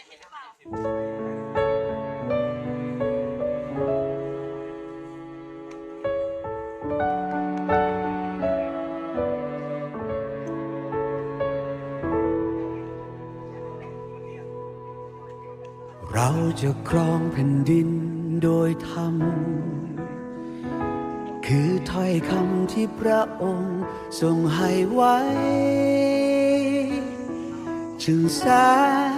เราจะครองแผ่นดินโดยธรรม คือถ้อยคำที่พระองค์ทรงให้ไว้ จึงแสน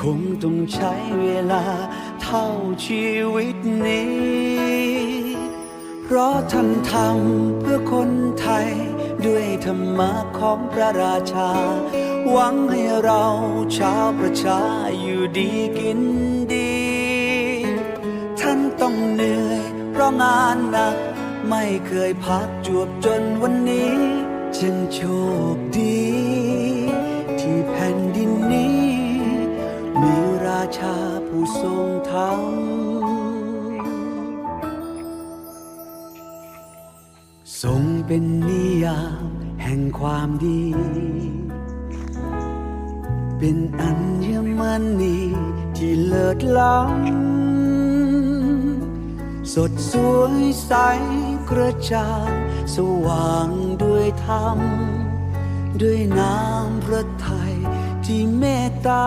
คงต้องใช้เวลาเท่าชีวิตนี้ เพราะท่านทำเพื่อคนไทย ด้วยธรรมะของพระราชา หวังให้เราชาวประชาอยู่ดีกินดี ท่านต้องเหนื่อยเพราะงานหนัก ไม่เคยพักจวบจนวันนี้ ฉันโชคดี ชาผู้ทรงธรรมทรงเป็นนิยามแห่งความดี เป็นอัญมณีที่เลิศล้ำสดสวยใสกระจ่างสว่างด้วยธรรม ด้วยน้ำพระทัยที่เมตตา